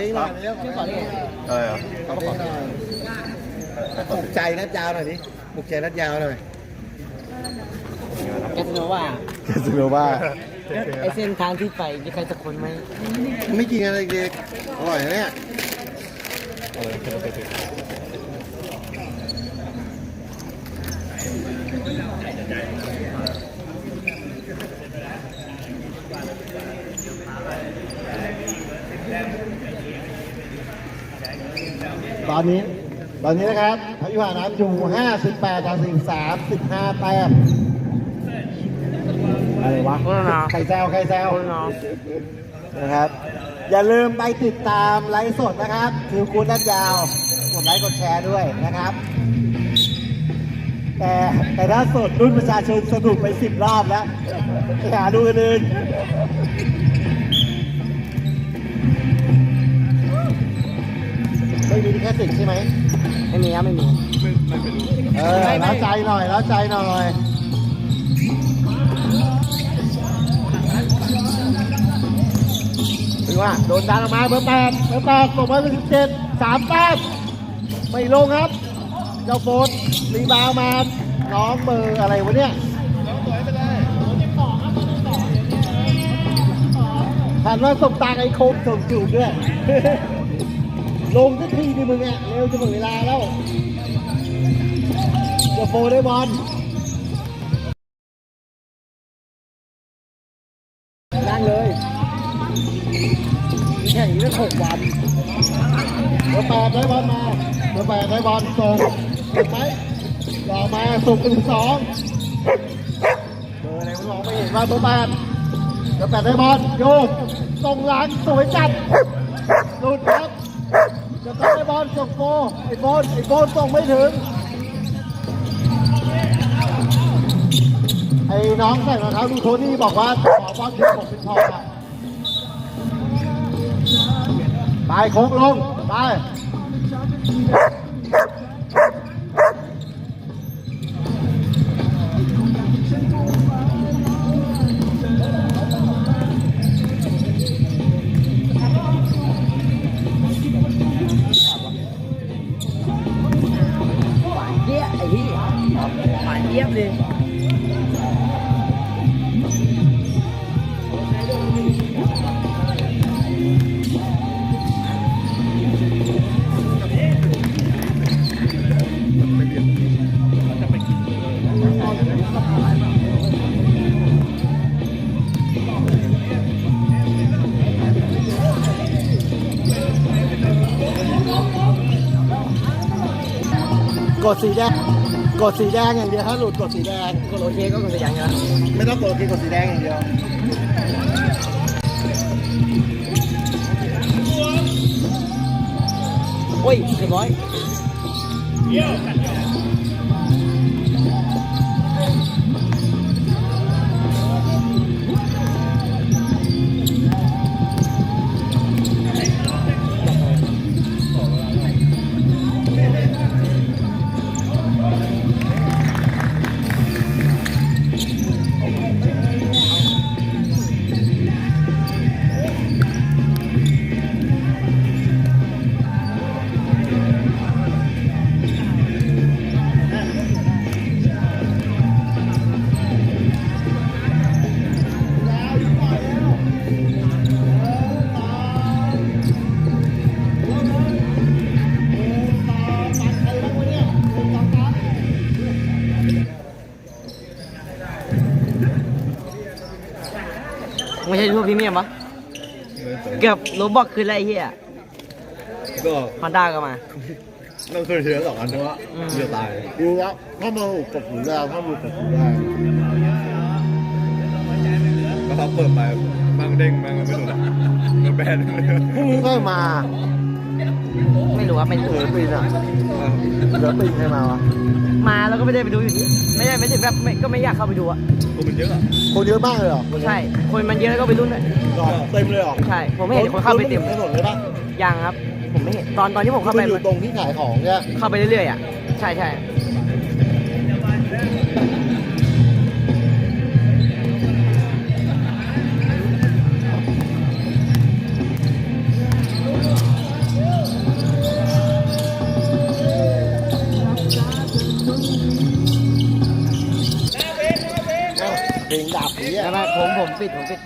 เพลงหน่อยเร็วชื่อขอเลยอะไรอะขอเพลงหน่อยปลุกใจนัดยาวหน่อยดิปลุกใจนัดยาวหน่อยแกสโนว่าแกสโนว่าไอเส้นทางที่ไปมีใครสักคนไหมไม่กินอะไรเด็กอร่อยนะเนี่ย ตอนนี้ ตอนนี้นะครับพยุหาน้ำอยู่58ต่อ43 15แต้มอะไรวะโคตรนะใครแซวใครแซวโคตรนะนะครับ อย่าลืมไปติดตามไลฟ์สดนะครับคือคุณนัดยาว กดไลค์กดแชร์ด้วยนะครับ แต่แต่ถ้าสดรุ่นประชาชนสนุกไปสิบรอบแล้วไปหาดูกันเอง ม่มีลิขสิทธิ์ใช่ไหมไม่มีครับไม่มีเออแล้วใจหน่อยแล้วใจหน่อยถึงว่าโดนดันออกมาเบอร์แปดเบอร์แปดส่งมาเป็นสิบเจ็ดสามแต้มไม่ลงครับ เจ้าโฟนรีบาวมา น้องเบอร์อะไรวะเนี่ยผ่านว่าสบตาไอ้โคมส่งจูบด้วย ลงสักทีดิมึงเนี่ยเร็วจะหมดเวลาแล้วจะโฟได้บอลนั่งเลยแข่งนี้ได้หกวันเบอร์แปดได้บอลมาเบอร์แปดได้บอลส่งถูกไหมต่อมาส่งไปถึงสองเบอร์อะไรมันมองไม่เห็นว่าเบอร์แปดเบอร์แปดได้บอลโยกส่งหลังสวยจัดหลุดครับ จะได้บอลส่งโฟไอ้บอลไอ้บอลส่งไม่ถึง ไอ้น้องใส่รองเท้าดูโทนี่บอกว่าขอบอลถึงผมเป็นพออะไปโค้งลง ไป กดสีแดง กดสีแดงอย่างเดียวถ้าหลุดกดสีแดง กดโอเคก็กดสีแดงนะไมไม่ต้องกดโอเคกดสีแดงอย่างเดียวโอ้ยเรียบร้อย ไม่ใช่รูปพรีเมียมปะเกือบโรบอกคืนแล้วไรเฮียก็ฮอนด้าก็มาต้องเคยเชื้อสองอันเพราะว่าอืมเดือดตายดูแล้วถ้ามาหลุดกดหูแดงถ้าหลุดกดหูแดงก็เขาเปิดไปบางเด้งบางไม่รู้นะมันแบนเลยพรุ่งนี้ก็มา ไม่รู้ว่าไม่เหรู้ลือปีนอะเหลือปีนใครมาวะ มาแล้วก็ไม่ได้ไปดูอยู่ดีไม่ได้ไม่ถึงแบบไม่ก็ไม่อยากเข้าไปดูอะคนมันเยอะอะคนเยอะมากเลยเหรอวันนี้ใช่ คนมันเยอะแล้วก็ไปรุ่นด้วยหรอเต็มเลยเหรอใช่ ผมไม่เห็นคนเข้าไปเต็มถนนเลยปะยังครับ ผมไม่เห็นตอนตอนที่ผมเข้าไปมันอยู่ตรงที่ขายของเนี่ยเข้าไปเรื่อยๆอะใช่ใช่ เพลงดับเนี่ย ไม่ไมผมผมปิดผมปิด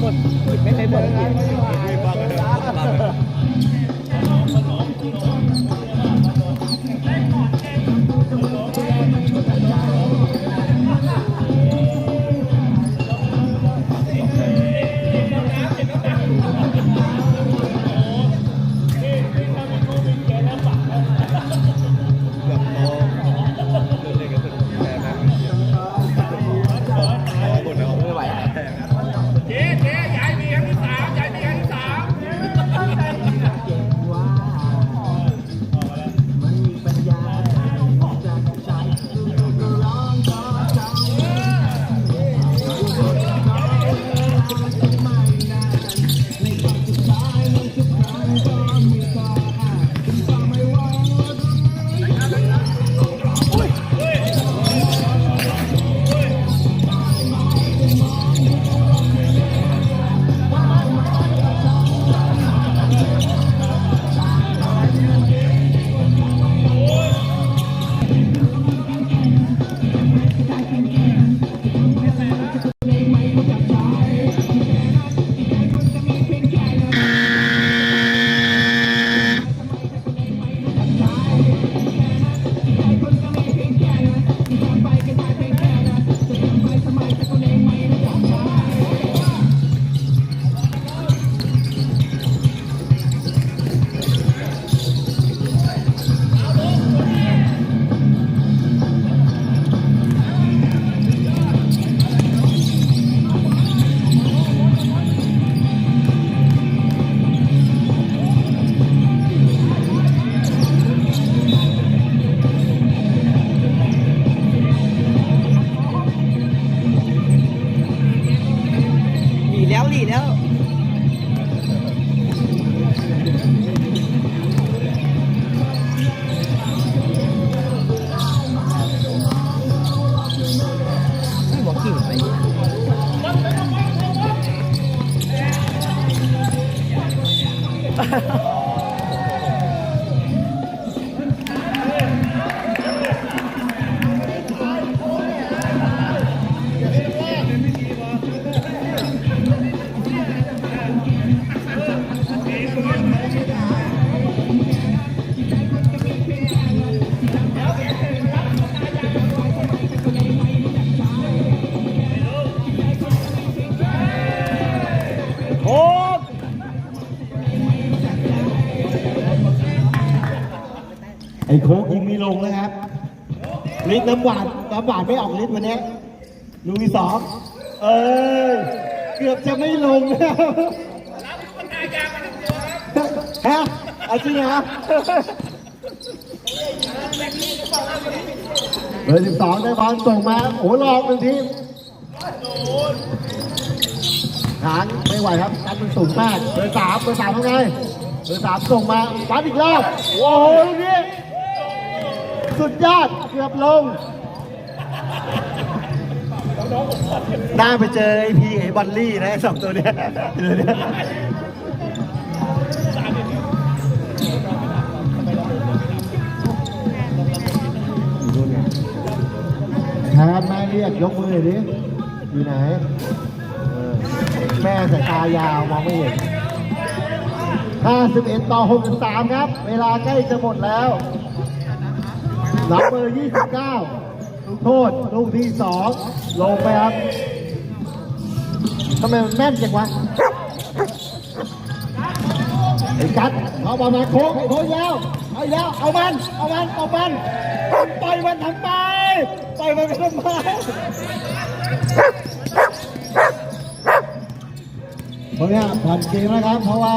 หมดไม่เคยหมดเลยไม่เลยบ้าง หลีแล้ว ไอ้โค้กยิงไม่ลงนะครับลิตรน้ำหวานน้ำหวานไม่ออกลิตรวันนี้ลูกที่สองเอ้เกือบจะไม่ลงแล้วฮะอาจริงเหรอเบอร์สิบสองได้บอลส่งมาโอ้โหลอกหนึ่งทีมหางไม่ไหวครับกันมันสูงมากเบอร์สามเบอร์สามทำไงเบอร์สามส่งมาวัดอีกรอบโอ้โหลูนี้ สุดยอด เกือบลงน่าไปเจอไอพีไอบอลลี่นะไอ้สองตัวเนี้ยเดี๋ยวเนี้ยแทนแม่เรียกยกมือหน่อยดิ อยู่ไหนเออแม่สายตายาวมองไม่เห็น 51 ต่อ 63 ครับ เวลาใกล้จะหมดแล้ว หลังเบอร์29ลูกโทษลูกที่2ลงไปครับทำไมมันแม่นจังวะไอ้กัดเอาบอลมาโค้งโค้งยาวเอาแล้วเอามันเอามันเอามันปล่อยมันทำไมปล่อยมันทำไมเพราะเนี้ยผ่านเกมนะครับเพราะว่า